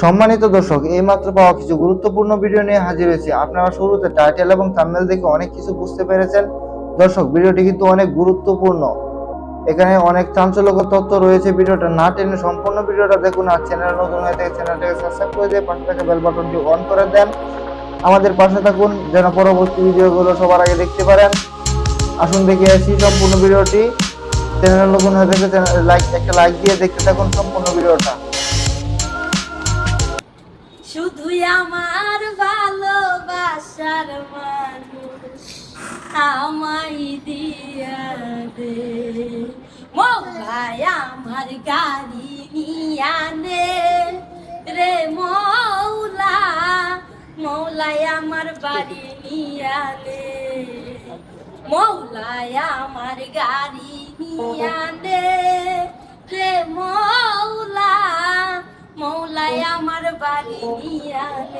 সম্মানিত দর্শক, এইমাত্র পাওয়া কিছু গুরুত্বপূর্ণ ভিডিও নিয়ে হাজির হয়েছি। আপনারা শুরুতে টাইটেল এবং থাম্বনেল দেখে অনেক কিছু বুঝতে পেরেছেন। দর্শক, ভিডিওটি কিন্তু অনেক গুরুত্বপূর্ণ। এখানে অনেক চাঞ্চল্যকর তথ্য রয়েছে। ভিডিওটা না টেনে সম্পূর্ণ ভিডিওটা দেখুন আর চ্যানেল নতুন হয়ে থাকে চ্যানেলটাকে সাবস্ক্রাইব করে দিয়ে পাশে থাকা বেল বাটনটি অন করে দেন। আমাদের পাশে থাকুন যেন পরবর্তী ভিডিওগুলো সবার আগে দেখতে পারেন। আসুন দেখে আসি সম্পূর্ণ ভিডিওটি। চ্যানেল নতুন হয়ে থাকে লাইক একটা লাইক দিয়ে দেখতে থাকুন সম্পূর্ণ ভিডিওটা। শুধু আমার ভালোবাসার মানুষ আমায় দিয়া দে। মৌলায় আমার গাড়ি নিয়ানে রে মৌলা মৌলায় আমার বাড়ি নিয়ানে মৌলায় আমার গাড়ি নিয়ানে রে আমার বাড়ি নিয়ানে